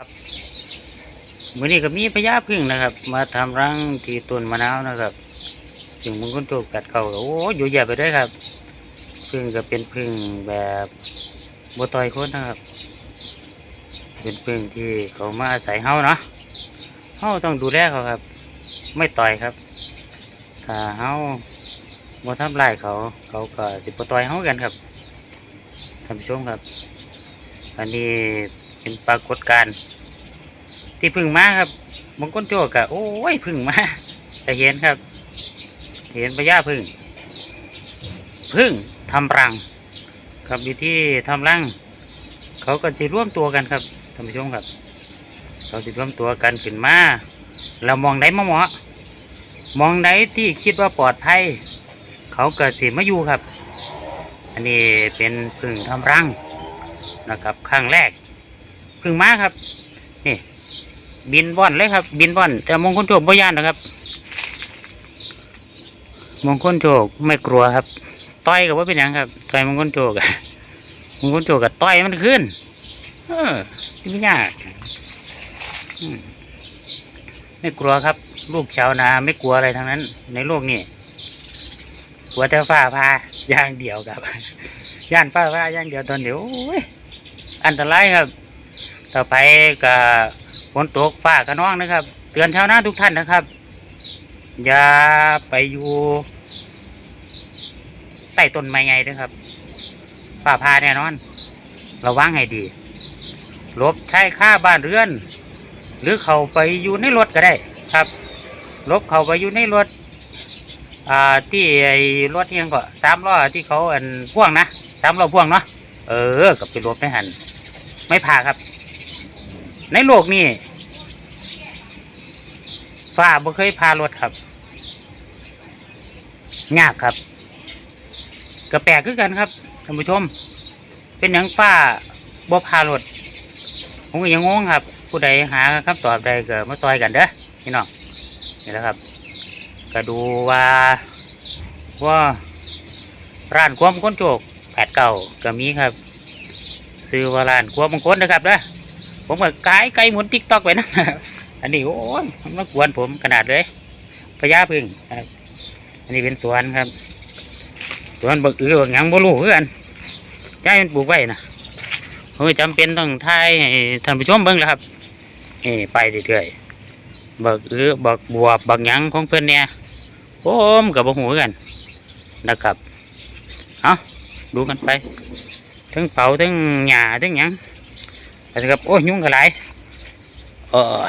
ครับมือนี้ก็มีพญาพึ่งนะครับ มาทำรังที่ต้นมะนาวนะครับ ถึงมึงคนโตกกัดเขาโอ้ยอยู่แย่ไปด้วยครับ พึ่งก็เป็นพึ่งแบบบัต่อยคนนะครับ เป็นพึ่งที่เขามาอาศัยเฮาเนาะเฮาต้องดูแลเขาครับ ไม่ต่อยครับ ถ้าเฮาบ่ทำลายเขา เขาก็สิบ่ต่อยเฮากันครับท่านผู้ชมครับ อันนี้ เป็นปรากฏการณ์ที่พึ่งมาครับบางคนโจกะโอ้ยพึ่งมาแต่เห็นครับ เห็นพญาพึ่งพึ่งทำรัง ครับอยู่ที่ทำรังเขาก็สิร่วมตัวกันครับท่านผู้ชมครับ เขาสิร่วมตัวกันขึ้นมาเรามองไหนมาหมาะมองไหนที่คิดว่าปลอดภัยเขาเก็สิมาอยู่ครับ อันนี้เป็นพึ่งทำรังนะครับครั้งแรก เพึ่งมาครับนี่บินว่อนเลยครับ บินว่อน แต่มงคลโจกบ่ยานนะครับ มงคลโจกไม่กลัวครับ ต่อยกับว่าเป็นหยังครับต่อยมงคลโจกอะมงคลโจกกับต่อยมันขึ้น เออไม่ยากอืมไม่กลัวครับ ลูกชาวนาไม่กลัวอะไรทั้งนั้น ในโลกนี้กลัวแต่ฟ้าพาอย่างเดียวครับ ย่านฟ้าพาอย่างเดียวตอนเดียวโอ้ยอันตรายครับ ต่อไปก็ฝนตกฟ้าขน้องนะครับ เตือนชาวนาทุกท่านนะครับ อย่าไปอยู่ใต้ต้นไม้ใหญ่นะครับฟ้าพาแน่นอน ระวังให้ดีลบใช้ค่าบ้านเรือน หรือเขาไปอยู่ในรถก็ได้ครับลบเขาไปอยู่ในรถอ่าที่ไอ้รถเอียงก็สามล้อที่เขาอันพ่วงนะสามล้อพ่วงเนาะเออกับไปรบไม่หัน ไม่ผ่าครับ ในโลกนี้ฟ้าบ่เคยพารถครับยากครับกระแปลกคือกันครับท่านผู้ชม เป็นหยังฟ้าบ่พารถผมก็ยังงงครับ ผู้ใดหาคำตอบใดก็มาซอยกันเด้อพี่น้องนี่แหละครับ ก็ดูว่าว่าร้านความคนโจกแปดเก่าก็มีครับ ซื้อว่าร้านควบางคนนะครับนะ ผมก็ขายไก่หมุนติ๊กตอกไว้นะอันนี้โอ้ยมันมากวนผมขนาดเลยพญาพึ่งครับ อันนี้เป็นสวนครับ สวนบักอือบักหยังบ่รู้คือกันใจมันปลูกไว้นะผมก็จำเป็นต้องถ่ายให้ท่านผู้ชมเบิ่งแล้วครับนี่ไปเรื่อยๆบักอือบักบวบบักหยังของเพื่อนเนี่ยผมกับบักหูคือกันนะครับ เอาดูกันไปทั้งเป่าทั้งหญ้าทั้งหยัง ครับโอ้ยุ่งกันหลายเออ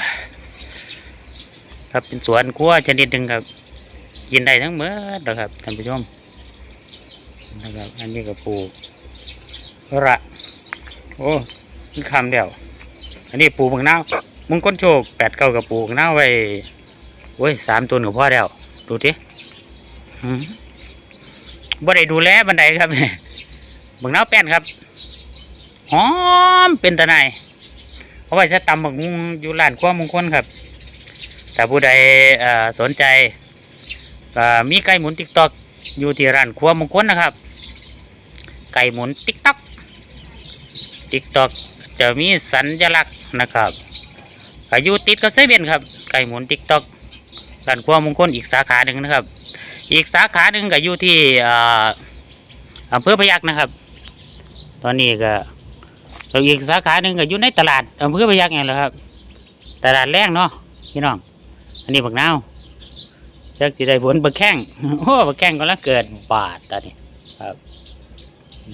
ครับเป็นสวนครัวชนิดหนึ่งครับ กินได้ทั้งเมื่อนะครับท่านผู้ชมนะครับ อันนี้ก็ปลูกระโอ้คือคำเดียวอันนี้ปลูกมังนาวมึงก้นโชคแปดเก้ากับปลูกมังนาวไว้โอ้ยสามตัวหนูพ่อเดียวดูดิบ่ได้ดูแลบันไดครับบักนาวแป้นครับ หอมเป็นตะไนายเอาไว้จะตำบักมุงอยู่ร้านครัวมงคลครับถ้าผู้ใดสนใจมีไก่หมุนติ๊กตอกอยู่ที่ร้านครัวมงคลนะครับ ไก่หมุนติ๊กตอกติ๊กตอกจะมีสัญลักษณ์นะครับก็อยู่ติดกับเซเว่นครับ ไก่หมุนติ๊กตอกร้านครัวมงคลอีกสาขาหนึ่งนะครับ อีกสาขาหนึ่งก็อยู่ที่เอ่ออำเภอพยัคฆ์นะครับ ตอนนี้ก็ เราอีกสาขาหนึ่งก็อยู่ในตลาดอำเภอพยัคฆ์ไงแหละครับ ตลาดแรงเนาะพี่น้อง อันนี้บักนาวจักสิได้ผลบักแข้งโอ้บักแข้งก็ละเกิดบาทตอนนี้ครับ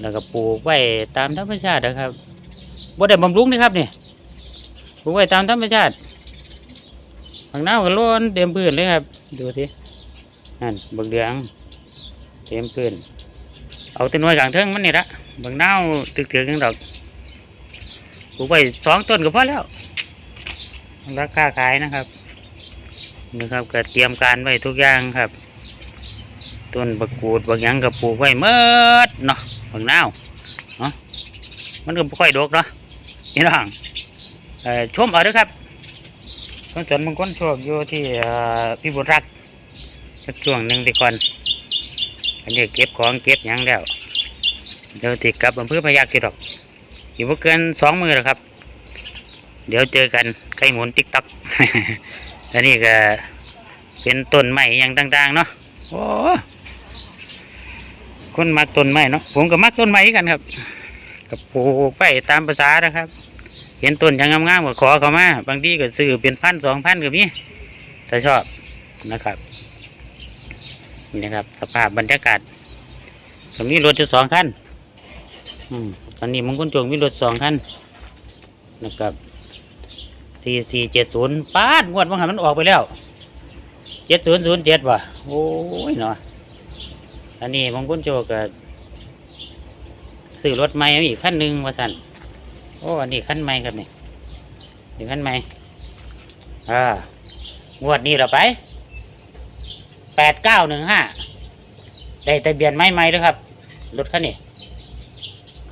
แล้วก็ปลูกไว้ตามธรรมชาตินะครับบ่ได้บำรุงนะครับนี่ปลูกไว้ตามธรรมชาติบักนาวก็ล้นเต็มพื้นเลยครับ ดูสินั่นบักเหลืองเต็มพื้นเอาแต้นน้อยกลางเทิงมันนี่ละบางนาวตึกๆนึงดอก ปลูกไปสองต้นก็พอแล้วราคาขายนะครับนะครับก็เตรียมการไว้ทุกอย่างครับ ต้นบักกูดบางยังก็ปลูกไว้เมื่อเนาะบางนาวเนาะมันก็ค่อยดกเนาะนี่น้องเอ่อชมเอาด้วยครับต้นสนบางคนชอบอยู่ที่พี่บุญรักช่วงหนึ่งไปก่อนอันนี้เก็บของเก็บยังแล้วเดี๋ยวติดกลับอำเภอพยัคฆ์กี่ดอก อยู่บ่เกินสองมือแล้วครับ เดี๋ยวเจอกันใกล้หมุนติ๊กต็อกอันนี้ก็เป็นต้นไม้อยังต่างๆเนาะโอ้คนมักต้นไม้เนาะผมก็มักต้นไม้กันครับกับปลูกไปตามภาษานะครับ เห็นต้นยังงามๆก็ขอเขามาบางทีก็ซื้อเป็นพันสองพันก็มีถ้าชอบนะครับนี่นะครับสภาพบรรยากาศตรงนี้รถจะสองคัน อืมตอนนี้มงคลโจงมีรถสองคันนะครับสี่สี่เจ็ดศูนย์ปาดงวดบางหันมันออกไปแล้วเจ็ดศูนย์ศูนย์เจ็ดว่ะโอ้ยเนาะอันนี้มงคลโจก็ซื้อรถใหม่อีกคันหนึ่งว่าสันโอ้อันนี้ขั้นใหม่ครับนี่นี่ขั้นใหม่อ่างวดนี้เราไปแปดเก้าหนึ่งห้าได้ทะเบียนไม้ใหม่ด้วยครับรถคันนี้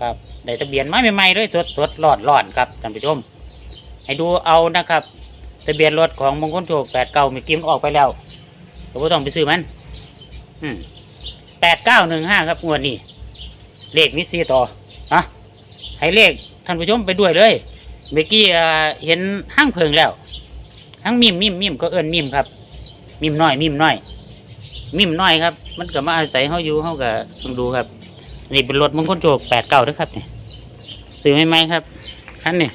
ครับได้ทะเบียนไม้ใหม่ๆด้วยสดสดหลอดหลอดครับท่านผู้ชม ให้ดูเอานะครับทะเบียนรถของมงคลโชคแปดเก้ามีกิมออกไปแล้วเราก็ต้องไปซื้อมันอืมแปดเก้าหนึ่งห้าครับงวดนี้เลขมีสี่ต่ออะให้เลขท่านผู้ชมไปด้วยเลยเมื่อกี้เห็นห้างเพิงแล้วห้างมิมมิมมิมก็เอิ้นมิมครับ มิมน้อย มิมน้อย มิมน้อยครับ มันก็มาอาศัยเขาอยู่เขาก็ต้องดูครับ นี่เป็นรถมงคลโจกแปดเก้าด้วยครับเนี่ยซื้อใหม่ๆครับคันนี้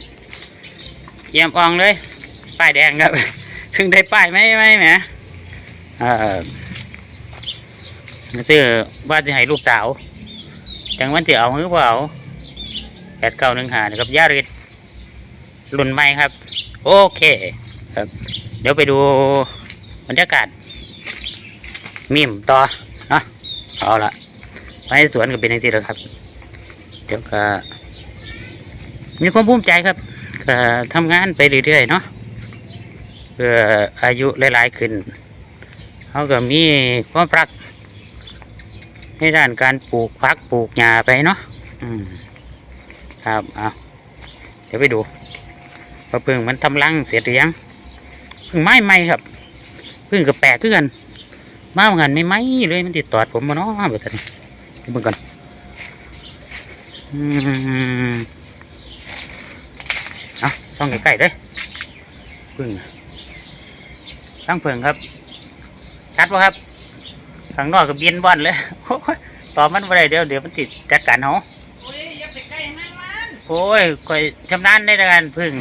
เยี่ยมอ่องเลย ป้ายแดงครับเพิ่งได้ป้ายไหมไหมแหมเออซื้อว่าจะให้ลูกสาวจังวันจะเอาหรือเปล่าแปดเก้าหนึ่งหานะครับยาริสรุ่นใหม่ครับ โอเคครับ เดี๋ยวไปดูบรรยากาศมิมต่อนะเอาละ ไปสวนก็เป็นอย่างนี้แหล้วครับ เดี๋ยวก็มีความภูมิใจครับก็ทำงานไปเรื่อยๆเนาะเพื่ออายุหลายๆขึ้นเขาก็มีความรักในด้านการปลูกพักปลูกหญ้าไปเนาะอืมครับเอาเดี๋ยวไปดูว่าพึ่งมันทำรังเสร็จหรือยังพึ่งไม้ไหมครับพึ่งกับแปลกขึ้นกันมาเหมือนกันไม่ไหมเลยมันติดตอดผมมาเนาะแบบนี้ เบิ่งก่อนอืมเอาส่องใกล้ๆเลยพึ่งตั้งเพิ่งครับชัดปะครับข้างนอกก็บินบ่อนเลยโอ้ยตอบมันไปได้เดี๋ยวเดี๋ยวมันติดจัดการเขาโอ้ยอย่าไปใกล้มันมันโอ้ยคอยชำนาญในการพึ่ง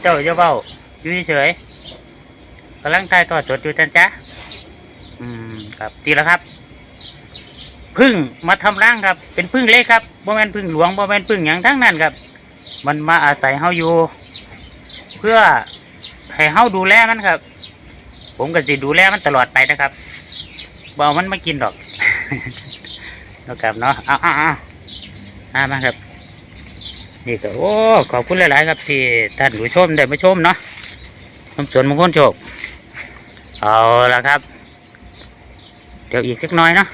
เจ้าเจ้าเบ้าอยู่เฉยๆกำลังทายทอดสดอยู่ท่านจ๊ะอืม ครับดีแล้วครับ พึ่งมาทำร่างครับ เป็นพึ่งเล็กครับบ่แม่นพึ่งหลวงบ่แม่นพึ่งอย่างทั้งนั้นครับ มันมาอาศัยเฮาอยู่ เพื่อให้เฮาดูแลมันครับ ผมก็สิดูแลมันตลอดไปนะครับบ่เอามันมากินดอกนะครับเนาะเอาเอาเอาเอามาครับ นี่ก็โอ้ขอบคุณหลาย ๆ ครับที่ท่านผู้ชมได้มาชมเนาะชมสวนมงคลโชคเอาละครับ เดี๋ยวอีกสักน้อยเนาะ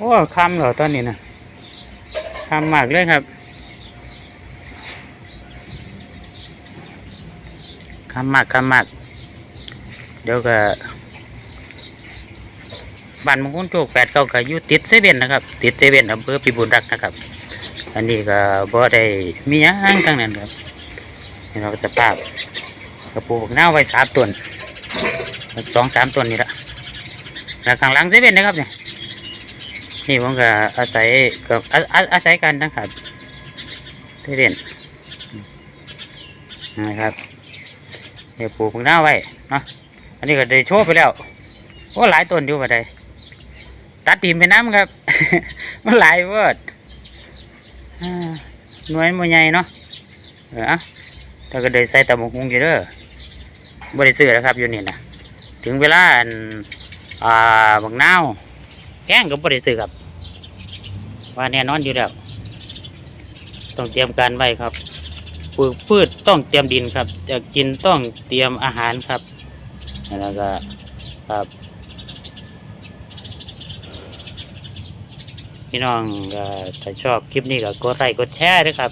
โอ้คำเหรอตอนนี้นะคำมากเลยครับคำมากคำมาก เดี๋ยวก็บ้านมงคลโชคแปดเก้าก็อยู่ติดเซเว่นนะครับ ติดเซเว่นอำเภอพิบูลรักนะครับ อันนี้ก็บ่ได้มีหยังทั้งนั้นครับนี่เราจะภาพกระปูกหน้าไว้สามต้นสองสามต้นนี่ละแล้วข้างหลังเซเว่นนะครับเนี่ย นี่ผมก็อาศัยกับอาออาศัยกันนะครับเซเว่นนะครับเดี๋ยวปลูกหน้าไว้เนาะอันนี้ก็ได้โชว์ไปแล้วโอ้หลายต้นอยู่บ่ได้ตัดตีมไปน้ำครับ มันหลายเวิร์ดหน่วยมันใหญ่เนาะเออถ้าก็ได้ใส่ตะหมกุงอยู่เด้อบริซื้อแล้วครับอยู่นี่นะถึงเวลาอ่าบักนาว แกงก็บริซื้อครับ ว่าแน่นอนอยู่แล้วต้องเตรียมการไว้ครับปลูกพืชต้องเตรียมดินครับจะกินต้องเตรียมอาหารครับแล้วก็ครับพี่น้องถ้าชอบคลิปนี้ก็กดไลค์กดแชร์ด้วยครับ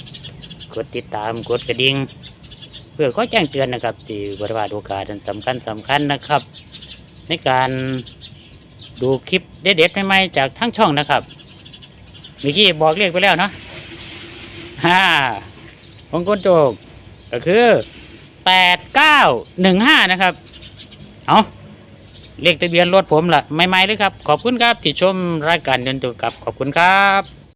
กดติดตามกดกระดิ่งเพื่อข้อแจ้งเตือนนะครับสี่บริวารโอกาสสำคัญสำคัญนะครับ ในการ ดูคลิปเด็ดๆใหม่ๆจากทั้งช่องนะครับเมื่อกี้บอกเลขไปแล้วเนาะฮ่าของคนโจกก็คือแปดเก้าหนึ่งห้านะครับ เอาเลขทะเบียนรถผมล่ะไม่ๆเลยครับ ขอบคุณครับที่ชมรายการเดินตัวกลับขอบคุณครับ